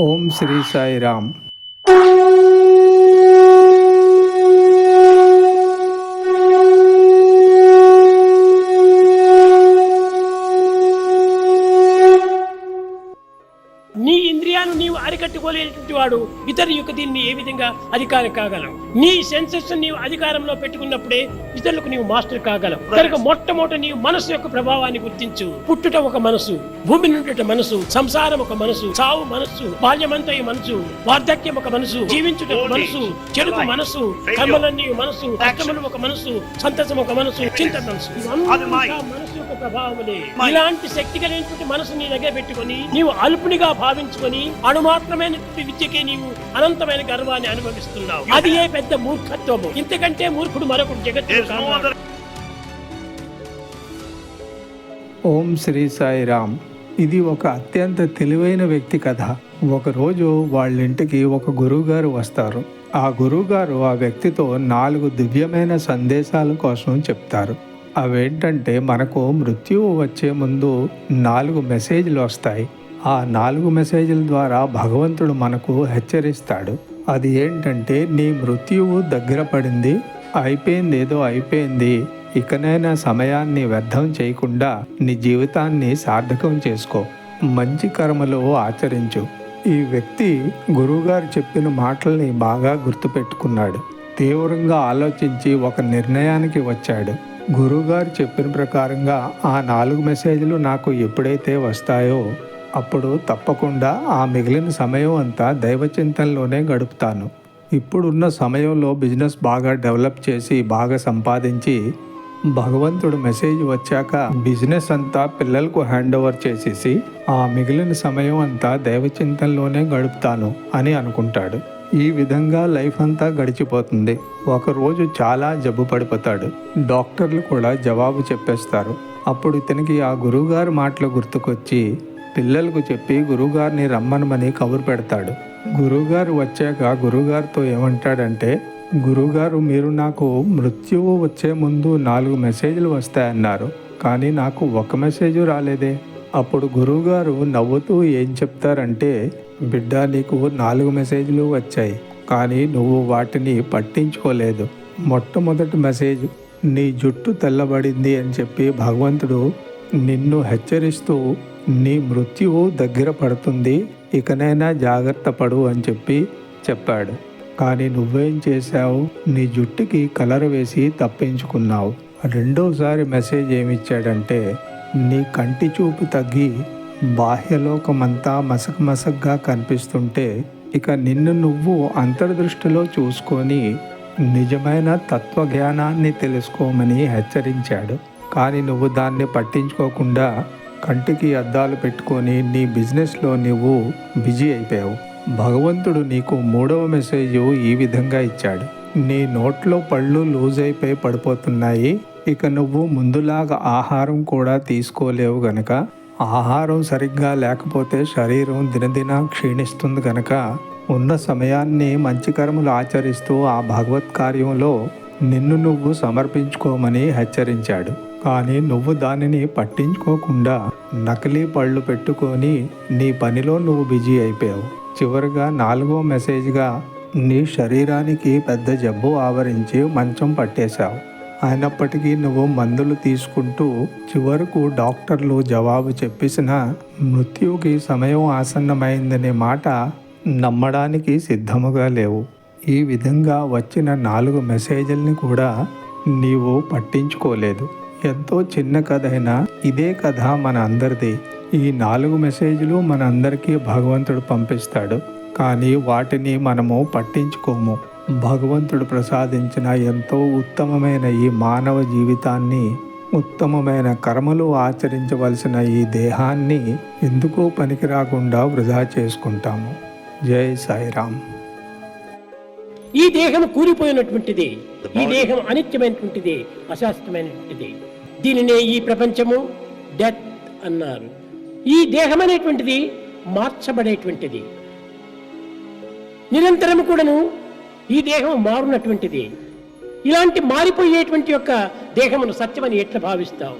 ఓం శ్రీ సాయిరామ్ నీ అరికట్టుకోలేనటువంటి వాడు ఇతరుల యొక్క దీన్ని ఏ విధంగా అధికారం కాగలవు నీ సెన్సెస్ నీవు అధికారంలో పెట్టుకున్నప్పుడే ఇతరులకు నీవు మాస్టర్ కాగలవు కనుక మొట్టమొదట నీవు మనసు యొక్క ప్రభావాన్ని గుర్తించు. పుట్టుట ఒక మనసు భూమి నుండి మనసు సంసారం ఒక మనసు చావు మనసు బాల్యమంతా మనసు వార్ధక్యం ఒక మనసు జీవించుట ఒక మనసు చెడుకు మనసు కర్మలన్నీ మనసు కష్టములు ఒక మనసు సంతసం ఒక మనసు చింత మనసు. మనసు యొక్క ప్రభావములే. ఇలాంటి శక్తి కలిగినటువంటి మనసు నీ దగ్గర పెట్టుకొని నీవు అల్పునిగా భావించుకొని అణుమాత్రమైనటువంటి విద్యకే నీవు అనంతమైన గర్వాన్ని అనుభవిస్తున్నావు. అది ఏ పెద్ద మూర్ఖత్వము. ఇంతకంటే మూర్ఖుడు మరొకడు జగత్తు కాదు ఓం శ్రీ సాయిరామ్ ఇది ఒక అత్యంత తెలివైన వ్యక్తి కథ. ఒకరోజు వాళ్ళ ఇంటికి ఒక గురువుగారు వస్తారు. ఆ గురువుగారు ఆ వ్యక్తితో నాలుగు దివ్యమైన సందేశాల కోసం చెప్తారు. అవేంటంటే మనకు మృత్యువు వచ్చే ముందు నాలుగు మెసేజ్లు వస్తాయి. ఆ నాలుగు మెసేజ్ల ద్వారా భగవంతుడు మనకు హెచ్చరిస్తాడు. అది ఏంటంటే నీ మృత్యువు దగ్గర పడింది అయిపోయింది ఏదో అయిపోయింది. ఇకనైనా సమయాన్ని వ్యర్థం చేయకుండా నీ జీవితాన్ని సార్థకం చేసుకో. మంచి కర్మలు ఆచరించు. ఈ వ్యక్తి గురువుగారు చెప్పిన మాటల్ని బాగా గుర్తుపెట్టుకున్నాడు. తీవ్రంగా ఆలోచించి ఒక నిర్ణయానికి వచ్చాడు. గురువుగారు చెప్పిన ప్రకారంగా ఆ నాలుగు మెసేజ్లు నాకు ఎప్పుడైతే వస్తాయో అప్పుడు తప్పకుండా ఆ మిగిలిన సమయం అంతా దైవచింతనలోనే గడుపుతాను. ఇప్పుడున్న సమయంలో బిజినెస్ బాగా డెవలప్ చేసి బాగా సంపాదించి భగవంతుడు మెసేజ్ వచ్చాక బిజినెస్ అంతా పిల్లలకు హ్యాండ్ ఓవర్ చేసేసి ఆ మిగిలిన సమయం అంతా దైవ చింతనలోనే గడుపుతాను అని అనుకుంటాడు. ఈ విధంగా లైఫ్ అంతా గడిచిపోతుంది. ఒకరోజు చాలా జబ్బు పడిపోతాడు. డాక్టర్లు కూడా జవాబు చెప్పేస్తారు. అప్పుడు ఇతనికి ఆ గురువుగారి మాటలు గుర్తుకొచ్చి పిల్లలకు చెప్పి గురువుగారిని రమ్మనమని కబురు పెడతాడు. గురువుగారు వచ్చాక గురువుగారితో ఏమంటాడంటే గురువుగారు మీరు నాకు మృత్యువు వచ్చే ముందు నాలుగు మెసేజ్లు వస్తాయన్నారు. కానీ నాకు ఒక మెసేజ్ రాలేదే. అప్పుడు గురువుగారు నవ్వుతూ ఏం చెప్తారంటే బిడ్డ నీకు నాలుగు మెసేజ్లు వచ్చాయి. కానీ నువ్వు వాటిని పట్టించుకోలేదు. మొట్టమొదటి మెసేజ్ నీ జుట్టు తెల్లబడింది అని చెప్పి భగవంతుడు నిన్ను హెచ్చరిస్తూ నీ మృత్యువు దగ్గర పడుతుంది ఇకనైనా జాగ్రత్త పడు అని చెప్పి చెప్పాడు. కానీ నువ్వేం చేశావు? నీ జుట్టుకి కలర్ వేసి తప్పించుకున్నావు. రెండోసారి మెసేజ్ ఏమిచ్చాడంటే నీ కంటి చూపు తగ్గి బాహ్యలోకమంతా మసక మసగ్గా కనిపిస్తుంటే ఇక నిన్ను నువ్వు అంతర్దృష్టిలో చూసుకొని నిజమైన తత్వజ్ఞానాన్ని తెలుసుకోమని హెచ్చరించాడు. కానీ నువ్వు దాన్ని పట్టించుకోకుండా కంటికి అద్దాలు పెట్టుకొని నీ బిజినెస్లో నువ్వు బిజీ అయిపోయావు. భగవంతుడు నీకు మూడవ మెసేజ్ ఈ విధంగా ఇచ్చాడు. నీ నోట్లో పళ్ళు లూజ్ అయిపోయి పడిపోతున్నాయి. ఇక నువ్వు ముందులాగా ఆహారం కూడా తీసుకోలేవు గనక. ఆహారం సరిగ్గా లేకపోతే శరీరం దినదిన క్షీణిస్తుంది గనక. ఉన్న సమయాన్ని మంచి కర్మలు ఆచరిస్తూ ఆ భగవత్ కార్యంలో నిన్ను నువ్వు సమర్పించుకోమని హెచ్చరించాడు. కానీ నువ్వు దానిని పట్టించుకోకుండా నకిలీ పళ్ళు పెట్టుకొని నీ పనిలో నువ్వు బిజీ అయిపోయావు. చివరిగా నాలుగో మెసేజ్గా నీ శరీరానికి పెద్ద జబ్బు ఆవరించి మంచం పట్టేశావు. అయినప్పటికీ నువ్వు మందులు తీసుకుంటూ చివరకు డాక్టర్లు జవాబు చెప్పేసిన మృత్యువుకి సమయం ఆసన్నమైందనే మాట నమ్మడానికి సిద్ధముగా లేవు. ఈ విధంగా వచ్చిన నాలుగు మెసేజ్ల్ని కూడా నీవు పట్టించుకోలేదు. ఎంతో చిన్న కథ అయినా ఇదే కథ మన అందరిది. ఈ నాలుగు మెసేజ్లు మన అందరికీ భగవంతుడు పంపిస్తాడు. కానీ వాటిని మనము పట్టించుకోము. భగవంతుడు ప్రసాదించిన ఎంతో ఉత్తమమైన ఈ మానవ జీవితాన్ని ఉత్తమమైన కర్మలు ఆచరించవలసిన ఈ దేహాన్ని ఎందుకో పనికి రాకుండా వృధా చేసుకుంటాము. జై సాయిరామ్. ఈ దేహం కూలిపోయినటువంటిది ఈ దేహం అనిత్యమైనటువంటిది అశాశ్వతమైనటువంటిది. దీనినే ఈ ప్రపంచము డెత్ అన్నారు. ఈ దేహం అనేటువంటిది మార్చబడేటువంటిది. నిరంతరం కూడాను ఈ దేహం మారునటువంటిది. ఇలాంటి మారిపోయేటువంటి యొక్క దేహమును సత్యమని ఎట్లా భావిస్తావు?